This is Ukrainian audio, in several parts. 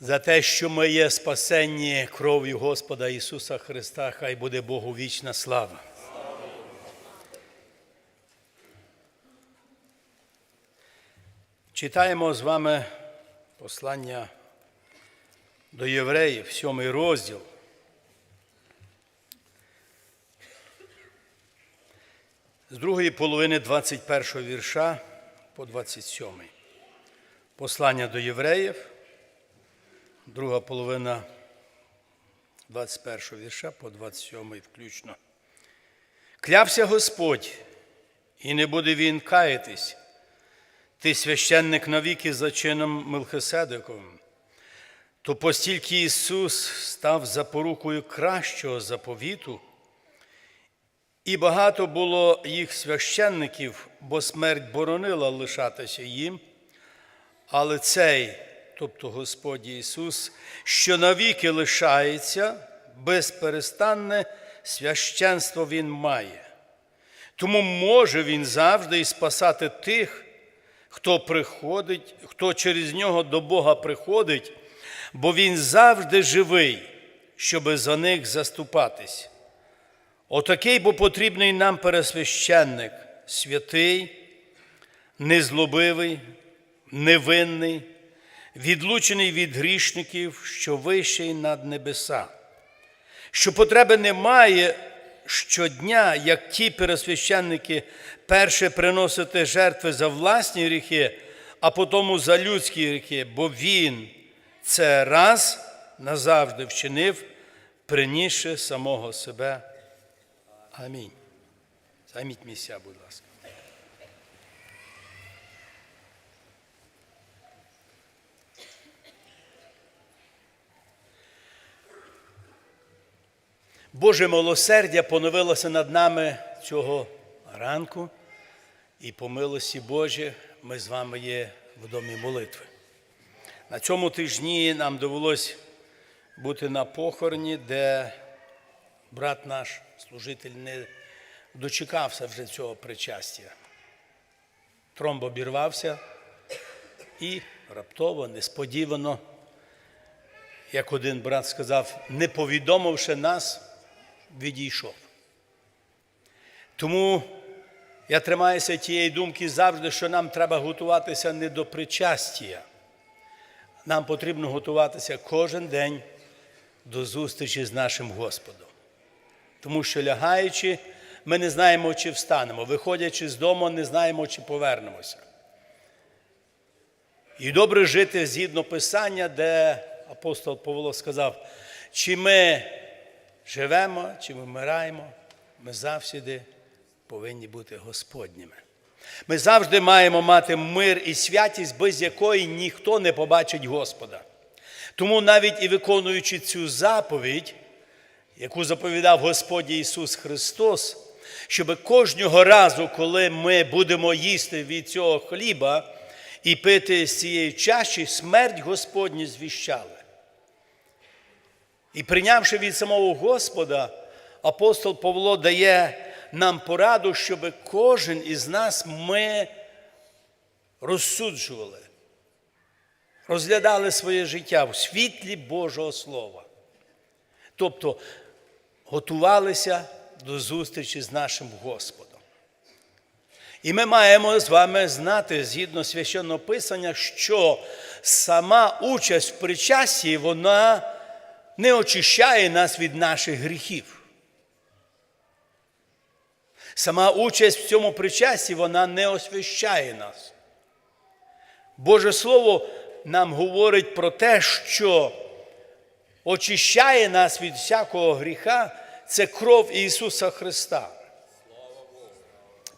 за те, що ми є спасенні кров'ю Господа Ісуса Христа, хай буде Богу вічна слава. Читаємо з вами послання до євреїв, сьомий розділ. З другої половини 21 вірша по 27. Послання до євреїв, друга половина 21 вірша по 27 включно. Клявся Господь, і не буде він каятись. Ти священник навіки за чином Мелхиседековим. То постільки Ісус став запорукою кращого заповіту, і багато було їх священників, бо смерть боронила лишатися їм, але цей, тобто Господь Ісус, що навіки лишається, безперестанне священство Він має. Тому може Він завжди і спасати тих, хто приходить, хто через нього до Бога приходить, бо Він завжди живий, щоби за них заступатись. Отакий бо потрібний нам пересвященник, святий, незлобивий, невинний, відлучений від грішників, що вищий над небеса, що потреби немає щодня, як ті пересвященники, перше приносити жертви за власні гріхи, а потім за людські гріхи, бо Він це раз назавжди вчинив, принісши самого себе. Амінь. Займіть місця, будь ласка. Боже милосердя поновилося над нами цього ранку, і по милості Божі ми з вами є в домі молитви. На цьому тижні нам довелось бути на похороні, де брат наш, служитель, не дочекався вже цього причастя. Тромб обірвався і раптово, несподівано, як один брат сказав, не повідомивши нас, відійшов. Тому я тримаюся тієї думки завжди, що нам треба готуватися не до причастя. Нам потрібно готуватися кожен день до зустрічі з нашим Господом. Тому що лягаючи, ми не знаємо, чи встанемо. Виходячи з дому, не знаємо, чи повернемося. І добре жити згідно Писання, де апостол Павло сказав, чи ми живемо, чи вмираємо, ми завжди повинні бути Господніми. Ми завжди маємо мати мир і святість, без якої ніхто не побачить Господа. Тому навіть і виконуючи цю заповідь, яку заповідав Господь Ісус Христос, щоб кожного разу, коли ми будемо їсти від цього хліба і пити з цієї чаші, смерть Господню звіщали. І прийнявши від самого Господа, апостол Павло дає нам пораду, щоб кожен із нас ми розсуджували, розглядали своє життя в світлі Божого Слова. Тобто готувалися до зустрічі з нашим Господом. І ми маємо з вами знати, згідно священного Писання, що сама участь в причасті, вона не очищає нас від наших гріхів. Сама участь в цьому причасті, вона не освящає нас. Боже Слово нам говорить про те, що очищає нас від всякого гріха, це кров Ісуса Христа.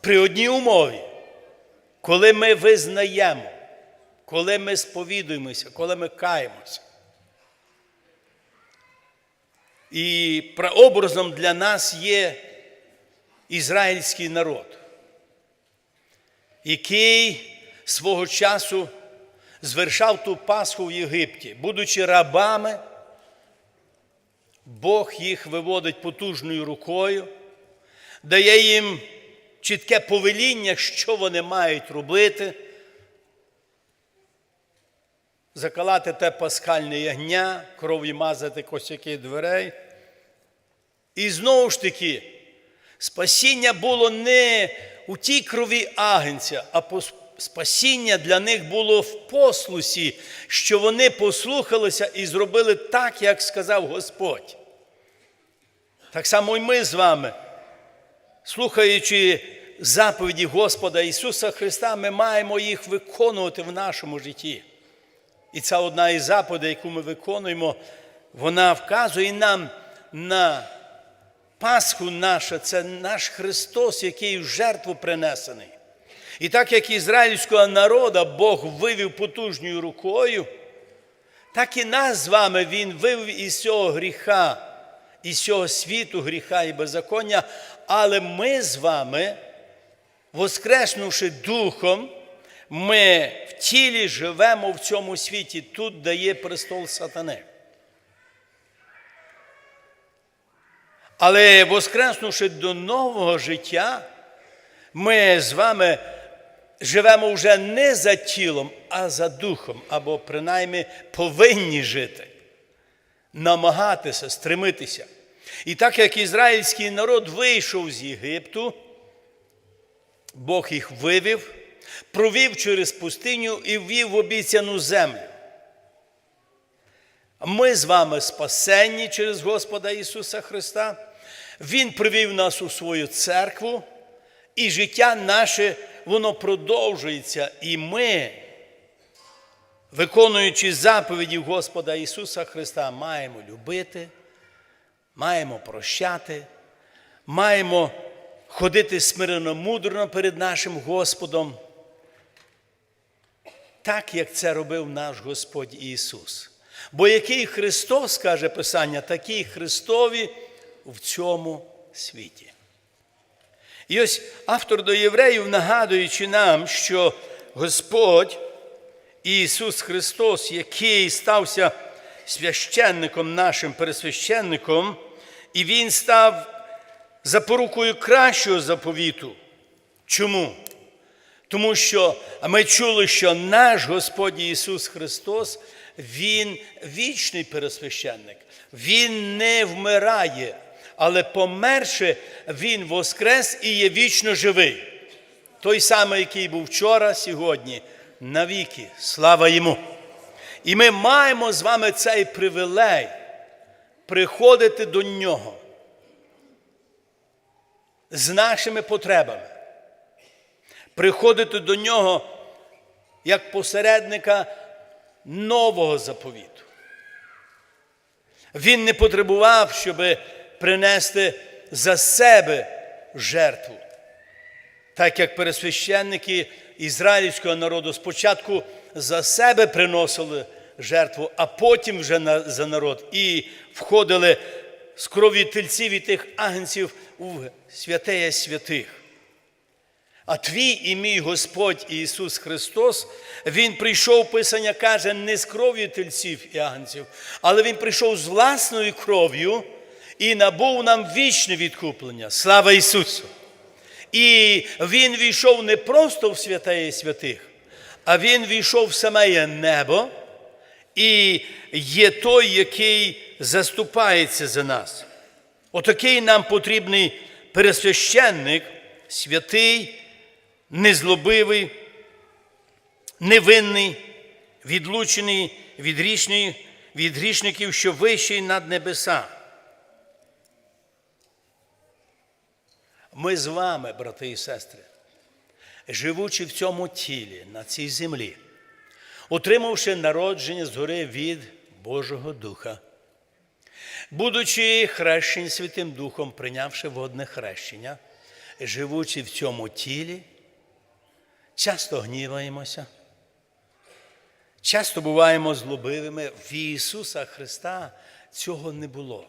При одній умові, коли ми визнаємо, коли ми сповідуємося, коли ми каємося. І прообразом для нас є ізраїльський народ, який свого часу звершав ту Пасху в Єгипті, будучи рабами, Бог їх виводить потужною рукою, дає їм чітке повеління, що вони мають робити. Закалати те пасхальне ягня, кров'ю мазати косяки дверей. І знову ж таки, спасіння було не у тій крові агенця, а спасіння для них було в послусі, що вони послухалися і зробили так, як сказав Господь. Так само і ми з вами, слухаючи заповіді Господа Ісуса Христа, ми маємо їх виконувати в нашому житті. І ця одна із заповідей, яку ми виконуємо, вона вказує нам на Пасху наша, це наш Христос, який в жертву принесений. І так як ізраїльського народа Бог вивів потужною рукою, так і нас з вами Він вивів із цього гріха, із цього світу гріха і беззаконня, але ми з вами, воскреснувши духом, ми в тілі живемо в цьому світі. Тут дає престол сатани. Але воскреснувши до нового життя, ми з вами живемо вже не за тілом, а за духом, або принаймні повинні жити, намагатися, стремитися. І так як ізраїльський народ вийшов з Єгипту, Бог їх вивів, провів через пустиню і ввів в обіцяну землю. Ми з вами спасенні через Господа Ісуса Христа. Він привів нас у свою церкву, і життя наше, воно продовжується. І ми, виконуючи заповіді Господа Ісуса Христа, маємо любити, маємо прощати, маємо ходити смирено мудро перед нашим Господом, так як це робив наш Господь Ісус. Бо який Христос, каже Писання, такий Христові в цьому світі. І ось автор до євреїв, нагадуючи нам, що Господь Ісус Христос, який стався священником нашим пересвященником, і Він став запорукою кращого заповіту. Чому? Тому що ми чули, що наш Господь Ісус Христос, Він вічний пересвященник, Він не вмирає, але померше, Він воскрес і є вічно живий. Той самий, який був вчора, сьогодні, навіки. Слава йому! І ми маємо з вами цей привілей приходити до Нього з нашими потребами приходити до нього як посередника нового заповіту. Він не потребував, щоб принести за себе жертву. Так як пересвященники ізраїльського народу спочатку за себе приносили жертву, а потім вже за народ і входили з крові тельців і тих агнців у святеє святих. А твій і мій Господь Ісус Христос, Він прийшов, Писання каже, не з кров'ю тельців і агнців, але Він прийшов з власною кров'ю і набув нам вічне відкуплення. Слава Ісусу! І Він війшов не просто в святеє святих, а Він війшов в саме небо і є той, який заступається за нас. Отакий нам потрібний пересвященник, святий, незлобивий, невинний, відлучений від, річний, від грішників, що вищий над небеса. Ми з вами, брати і сестри, живучи в цьому тілі, на цій землі, отримавши народження згори від Божого Духа, будучи хрещені Святим Духом, прийнявши водне хрещення, живучи в цьому тілі, часто гніваємося, часто буваємо злобивими. В Ісуса Христа цього не було.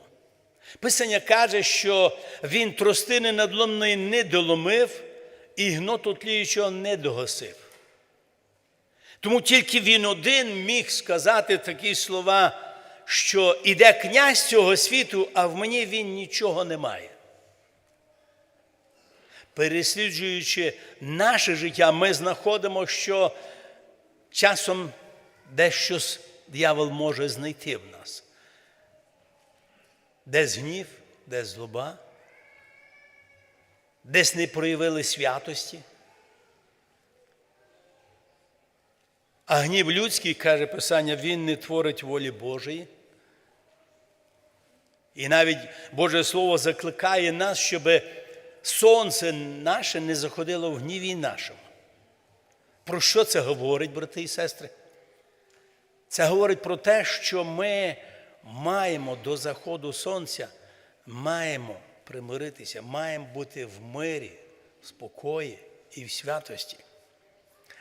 Писання каже, що Він тростини надломної не доломив і гноту тліючого не догасив. Тому тільки він один міг сказати такі слова, що іде князь цього світу, а в мені він нічого не має. Пересліджуючи наше життя, ми знаходимо, що часом дещо диявол може знайти в нас. Десь гнів, десь злоба, десь не проявили святості. А гнів людський, каже Писання, він не творить волі Божої. І навіть Боже Слово закликає нас, щоб сонце наше не заходило в гніві нашому. Про що це говорить, брати і сестри? Це говорить про те, що ми маємо до заходу сонця, маємо примиритися, маємо бути в мирі, в спокої і в святості,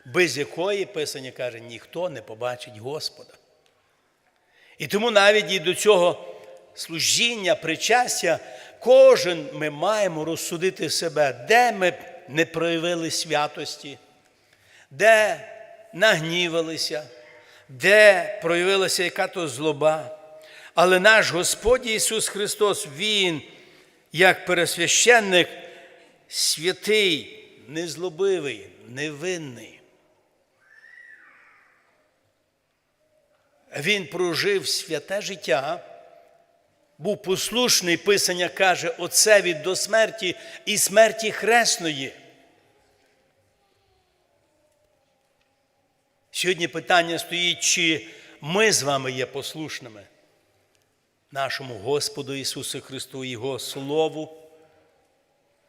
без якої Писання каже, ніхто не побачить Господа. І тому навіть і до цього служіння, причастя, кожен ми маємо розсудити себе, де ми не проявили святості, де нагнівалися, де проявилася яка-то злоба. Але наш Господь Ісус Христос, Він, як пересвященник, святий, незлобивий, невинний. Він прожив святе життя, був послушний, Писання каже, Отцеві до смерті і смерті хресної. Сьогодні питання стоїть, чи ми з вами є послушними нашому Господу Ісусу Христу, Його Слову,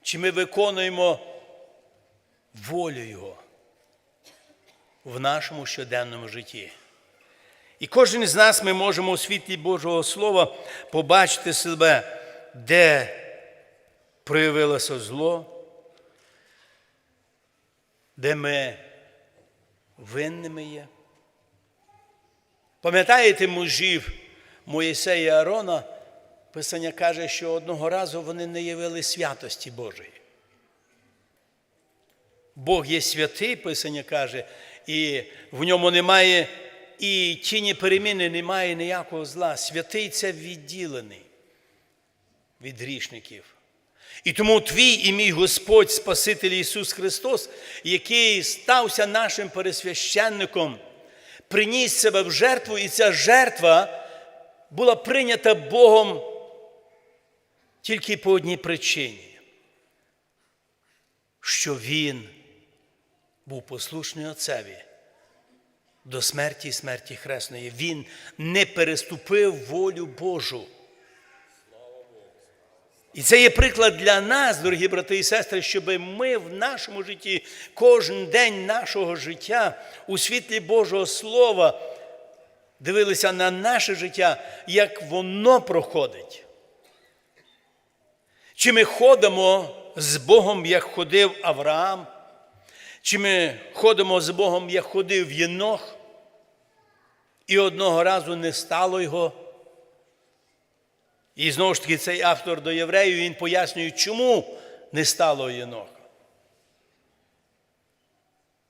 чи ми виконуємо волю Його в нашому щоденному житті. І кожен з нас ми можемо у світлі Божого Слова побачити себе, де проявилося зло, де ми винними є. Пам'ятаєте мужів Моїсея і Аарона? Писання каже, що одного разу вони не явили святості Божої. Бог є святий, Писання каже, і в ньому немає і тіні переміни, немає ніякого зла. Святий це відділений від грішників. І тому твій і мій Господь, Спаситель Ісус Христос, який стався нашим пересвященником, приніс себе в жертву, і ця жертва була прийнята Богом тільки по одній причині, що Він був послушний Отцеві до смерті і смерті Хресної. Він не переступив волю Божу. І це є приклад для нас, дорогі брати і сестри, щоб ми в нашому житті кожен день нашого життя у світлі Божого Слова дивилися на наше життя, як воно проходить. Чи ми ходимо з Богом, як ходив Авраам, чи ми ходимо з Богом, як ходив Єнох, і одного разу не стало його. І знову ж таки, цей автор до євреїв він пояснює, чому не стало Єноха.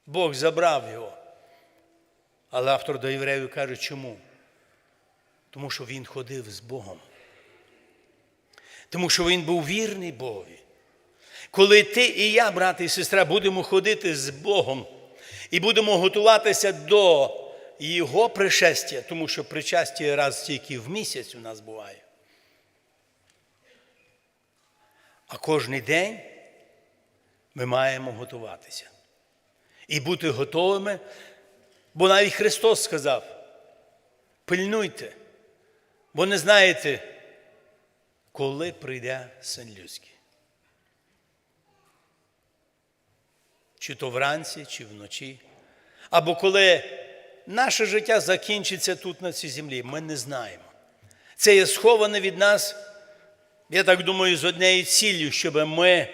Бог забрав його. Але автор до євреїв каже, чому? Тому що він ходив з Богом. Тому що він був вірний Богові. Коли ти і я, брати і сестра, будемо ходити з Богом і будемо готуватися до Його пришестя, тому що причастя раз тільки в місяць у нас буває. А кожен день ми маємо готуватися і бути готовими, бо навіть Христос сказав: пильнуйте, бо не знаєте, коли прийде син людський. Чи то вранці, чи вночі, або коли наше життя закінчиться тут на цій землі, ми не знаємо. Це є сховане від нас. Я так думаю, з однією ціллю, щоб ми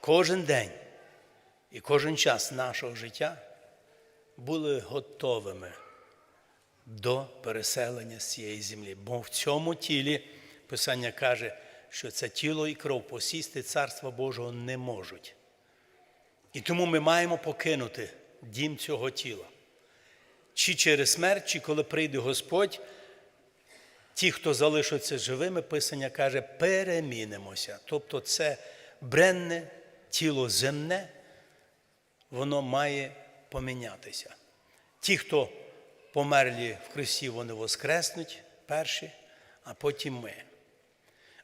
кожен день і кожен час нашого життя були готовими до переселення з цієї землі. Бо в цьому тілі Писання каже, що це тіло і кров посісти Царства Божого не можуть. І тому ми маємо покинути дім цього тіла. Чи через смерть, чи коли прийде Господь. Ті, хто залишаться живими, Писання каже, перемінимося. Тобто це бренне тіло земне, воно має помінятися. Ті, хто померлі в Христі, вони воскреснуть перші, а потім ми.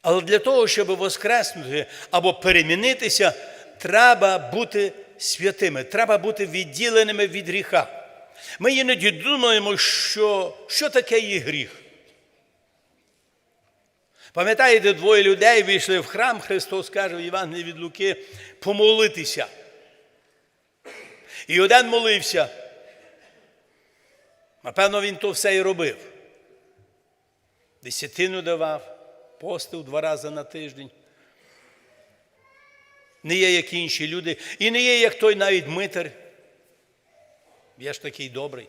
Але для того, щоб воскреснути або перемінитися, треба бути святими, треба бути відділеними від гріха. Ми іноді думаємо, що, що таке є гріх. Пам'ятаєте, двоє людей вийшли в храм, Христос каже в Євангелії від Луки помолитися. І один молився. Напевно, він то все і робив. Десятину давав, постив два рази на тиждень. Не є як інші люди, і не є як той навіть митар. Я ж такий добрий.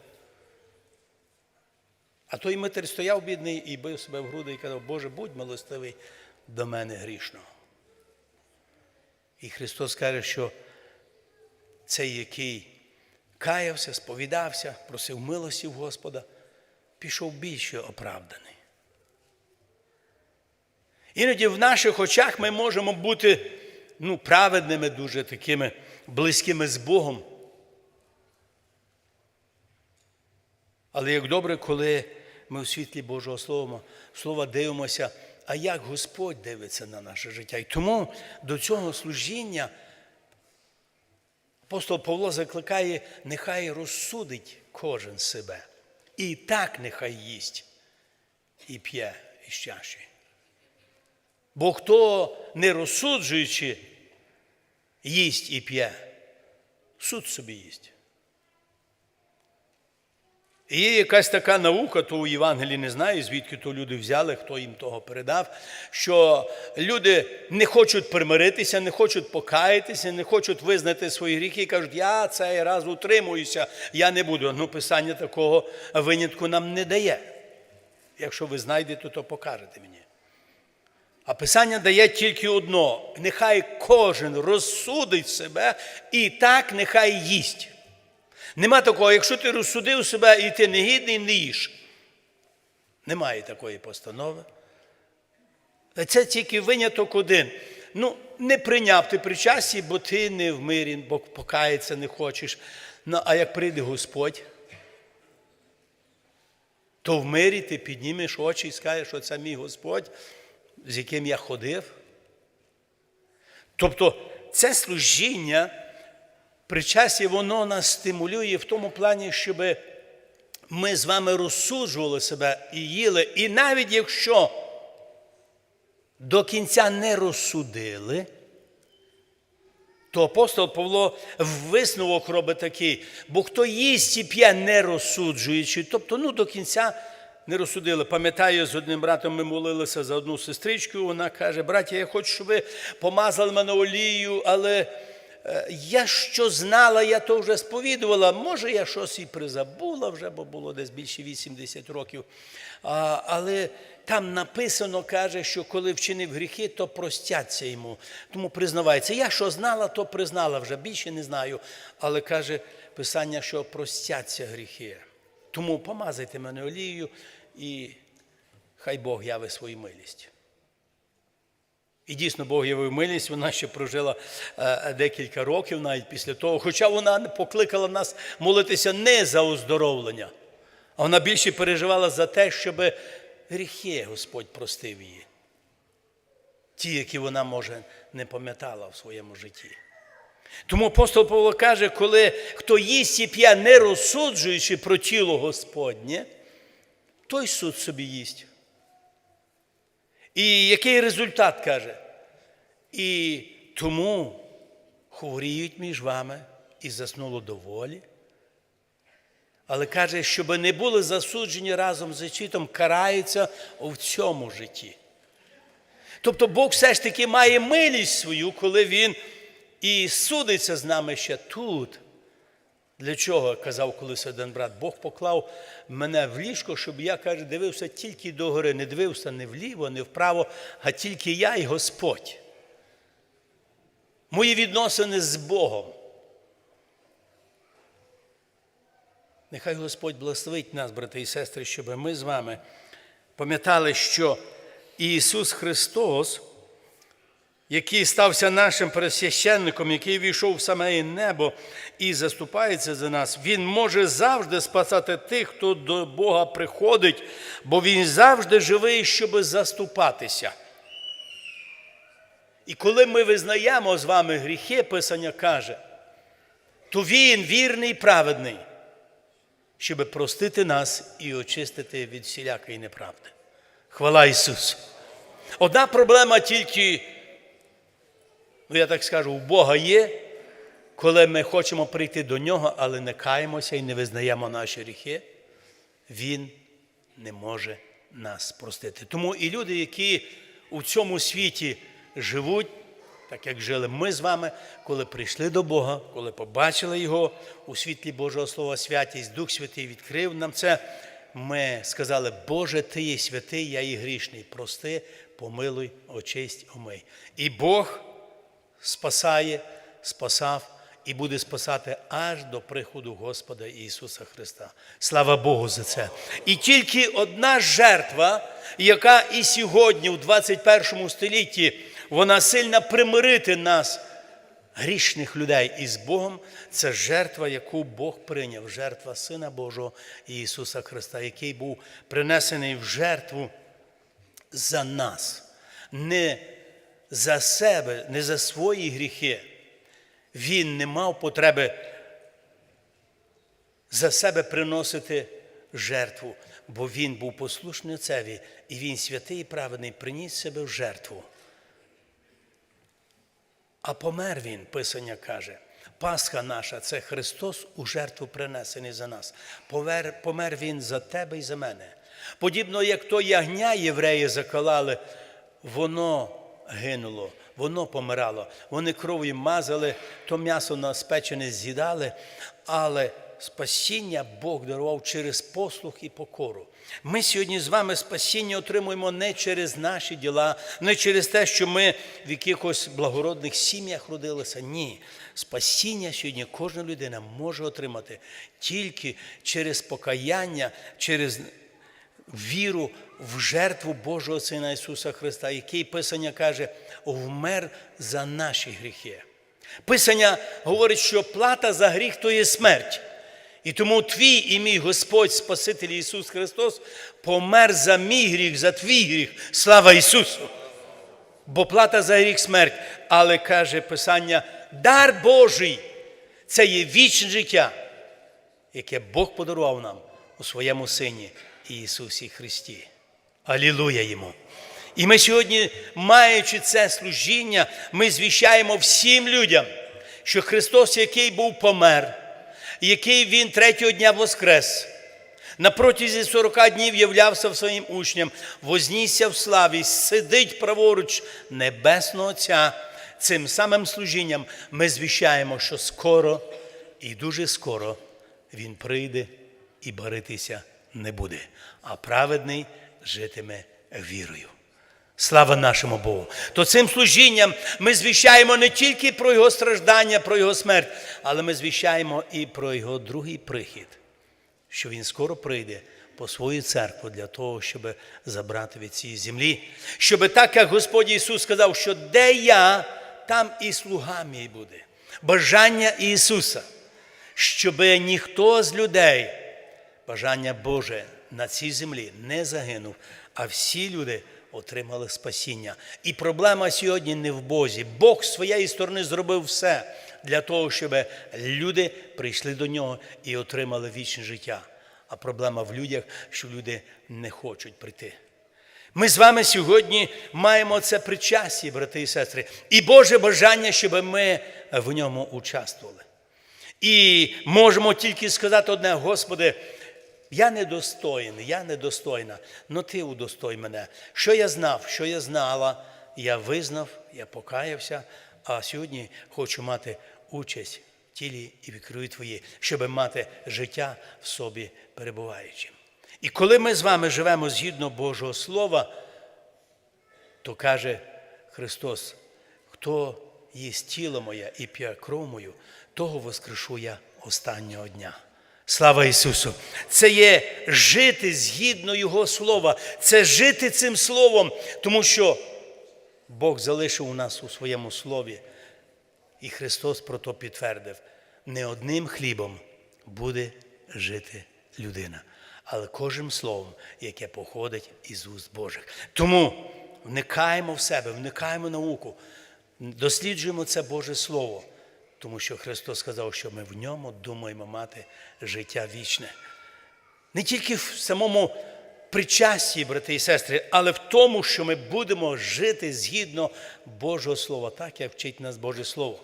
А той митар стояв бідний і бив себе в груди і казав, Боже, будь милостивий до мене грішного. І Христос каже, що цей, який каявся, сповідався, просив милості в Господа, пішов більше оправданий. Іноді в наших очах ми можемо бути ну, праведними, дуже такими близькими з Богом. Але як добре, коли ми у світлі Божого Слова, Слова дивимося, а як Господь дивиться на наше життя. І тому до цього служіння апостол Павло закликає, нехай розсудить кожен себе. І так нехай їсть і п'є із чаші. Бо хто не розсуджуючи, їсть і п'є, суд собі їсть. І є якась така наука, то у Євангелії не знаю, звідки то люди взяли, хто їм того передав, що люди не хочуть примиритися, не хочуть покаятися, не хочуть визнати свої гріхи і кажуть, я цей раз утримуюся, я не буду. Ну, Писання такого винятку нам не дає. Якщо ви знайдете, то покажете мені. А Писання дає тільки одно: нехай кожен розсудить себе і так нехай їсть. Нема такого, якщо ти розсудив себе і ти негідний, не їж. Немає такої постанови. Це тільки виняток один. Ну, не прийняв ти причасті, бо ти не в мирі, бо покаятися не хочеш. Ну, а як прийде Господь, то в мирі ти піднімеш очі і скажеш, що це мій Господь, з яким я ходив. Тобто це служіння причастя, воно нас стимулює в тому плані, щоб ми з вами розсуджували себе і їли. І навіть якщо до кінця не розсудили, то апостол Павло висновок робить такий, бо хто їсть і п'є не розсуджуючи, тобто ну, до кінця не розсудили. Пам'ятаю, з одним братом ми молилися за одну сестричку, вона каже, браття, я хочу, щоб ви помазали мене олією, але я що знала, я то вже сповідувала. Може, я щось і призабула вже, бо було десь більше 80 років. А, Але там написано, каже, що коли вчинив гріхи, то простяться йому. Тому признавається. Я що знала, то признала вже, більше не знаю. Але каже Писання, що простяться гріхи. Тому помазайте мене олією і хай Бог яви свою милість. І дійсно Бог явив милість, вона ще прожила е, декілька років навіть після того. Хоча вона покликала нас молитися не за оздоровлення, а вона більше переживала за те, щоб гріхи Господь простив її. Ті, які вона, може, не пам'ятала в своєму житті. Тому апостол Павло каже, коли хто їсть і п'є, не розсуджуючи про тіло Господнє, той суд собі їсть. І який результат каже? І тому хворіють між вами і заснуло доволі. Але каже, щоб не були засуджені разом з читом, караються в цьому житті. Тобто Бог все ж таки має милість свою, коли Він і судиться з нами ще тут. Для чого, казав колись один брат, Бог поклав мене в ліжко, щоб я, каже, дивився тільки догори, не дивився не вліво, не вправо, а тільки я і Господь. Мої відносини з Богом. Нехай Господь благословить нас, брати і сестри, щоб ми з вами пам'ятали, що Ісус Христос, який стався нашим пересвященником, який війшов в саме небо і заступається за нас, Він може завжди спасати тих, хто до Бога приходить, бо Він завжди живий, щоб заступатися. І коли ми визнаємо з вами гріхи, Писання каже, то Він вірний і праведний, щоб простити нас і очистити від всілякої неправди. Хвала Ісусу! Одна проблема тільки, ну я так скажу, у Бога є, коли ми хочемо прийти до Нього, але не каємося і не визнаємо наші гріхи, Він не може нас простити. Тому і люди, які у цьому світі живуть, так як жили ми з вами, коли прийшли до Бога, коли побачили Його у світлі Божого Слова святість, Дух Святий відкрив нам це. Ми сказали, Боже, Ти є святий, я є грішний. Прости, помилуй, очисть, омий. І Бог спасає, спасав і буде спасати аж до приходу Господа Ісуса Христа. Слава Богу за це. І тільки одна жертва, яка і сьогодні, у 21 столітті, вона сильно примирити нас, грішних людей із Богом, це жертва, яку Бог прийняв, жертва Сина Божого Ісуса Христа, який був принесений в жертву за нас, не за себе, не за свої гріхи. Він не мав потреби за себе приносити жертву, бо він був послушний Отцеві, і він святий і праведний приніс себе в жертву. А помер він, Писання каже. Пасха наша це Христос у жертву принесений за нас. Помер, помер Він за тебе і за мене. Подібно, як то ягня євреї заколали, воно гинуло, воно помирало. Вони кров'ю мазали, то м'ясо на спечене з'їдали, але спасіння Бог дарував через послух і покору. Ми сьогодні з вами спасіння отримуємо не через наші діла, не через те, що ми в якихось благородних сім'ях родилися. Ні. Спасіння сьогодні кожна людина може отримати тільки через покаяння, через віру в жертву Божого Сина Ісуса Христа, який Писання каже, вмер за наші гріхи. Писання говорить, що плата за гріх то є смерть. І тому твій і мій Господь Спаситель Ісус Христос помер за мій гріх, за твій гріх. Слава Ісусу! Бо плата за гріх смерть. Але каже Писання, дар Божий це є вічне життя, яке Бог подарував нам у своєму Сині Ісусі Христі. Алілуя Йому! І ми сьогодні, маючи це служіння, ми звіщаємо всім людям, що Христос, який був помер, який Він третього дня воскрес, на протязі 40 днів являвся своїм учням, вознісся в славі, сидить праворуч Небесного Отця. Цим самим служінням ми звіщаємо, що скоро і дуже скоро Він прийде і баритися не буде, а праведний житиме вірою. Слава нашому Богу. То цим служінням ми звіщаємо не тільки про Його страждання, про Його смерть, але ми звіщаємо і про Його другий прихід, що Він скоро прийде по свою церкву для того, щоб забрати від цієї землі. Щоб так, як Господь Ісус сказав, що де я, там і слуга мій буде. Бажання Ісуса, щоб ніхто з людей, бажання Боже на цій землі не загинув, а всі люди отримали спасіння. І проблема сьогодні не в Бозі. Бог з своєї сторони зробив все для того, щоб люди прийшли до нього і отримали вічне життя. А проблема в людях, що люди не хочуть прийти. Ми з вами сьогодні маємо це причастя, брати і сестри, і Боже бажання, щоб ми в ньому участвували. І можемо тільки сказати одне, Господи, я недостойний, я недостойна, але Ти удостой мене. Що я знав, що я знала, я визнав, я покаявся, а сьогодні хочу мати участь в тілі і в крові Твої, щоб мати життя в собі перебуваючи. І коли ми з вами живемо згідно Божого Слова, то каже Христос, хто їсть тіло моє і п'є кров мою, того воскрешу я останнього дня. Слава Ісусу! Це є жити згідно Його Слова, це жити цим Словом, тому що Бог залишив у нас у своєму слові, і Христос про то підтвердив: не одним хлібом буде жити людина, але кожним словом, яке походить із уст Божих. Тому вникаємо в себе, вникаємо в науку, досліджуємо це Боже Слово, тому що Христос сказав, що ми в ньому думаємо мати життя вічне. Не тільки в самому причасті, брати і сестри, але в тому, що ми будемо жити згідно Божого Слова, так як вчить нас Боже Слово.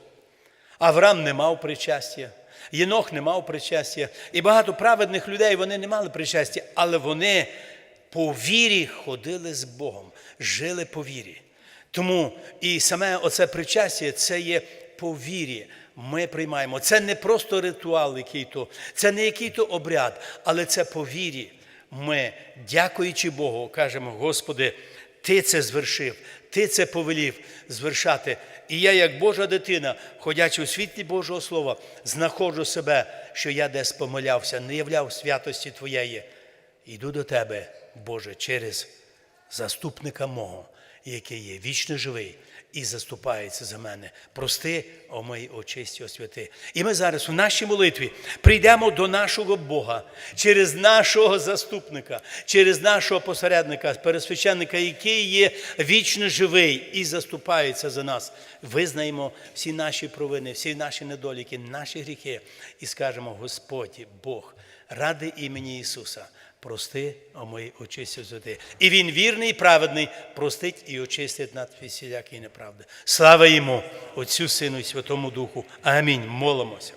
Авраам не мав причастя, Єнох не мав причастя, і багато праведних людей вони не мали причастя, але вони по вірі ходили з Богом, жили по вірі. Тому і саме оце причастя це є по вірі. Ми приймаємо. Це не просто ритуал, який-то, це не який-то обряд, але це по вірі. Ми, дякуючи Богу, кажемо, Господи, Ти це звершив, Ти це повелів звершати. І я, як Божа дитина, ходячи у світлі Божого Слова, знаходжу себе, що я десь помилявся, не являв святості Твоєї. Йду до Тебе, Боже, через заступника мого, який є вічно живий і заступається за мене. Прости, о мої очисті, освяти. І ми зараз у нашій молитві прийдемо до нашого Бога через нашого заступника, через нашого посередника, пересвященника, який є вічно живий і заступається за нас. Визнаємо всі наші провини, всі наші недоліки, наші гріхи і скажемо: Господь, Бог, ради імені Ісуса. Прости, а мої очисті святи. І він вірний і праведний, простить і очистить над всілякі неправди. Слава йому, Отцю Сину і Святому Духу. Амінь. Молимося.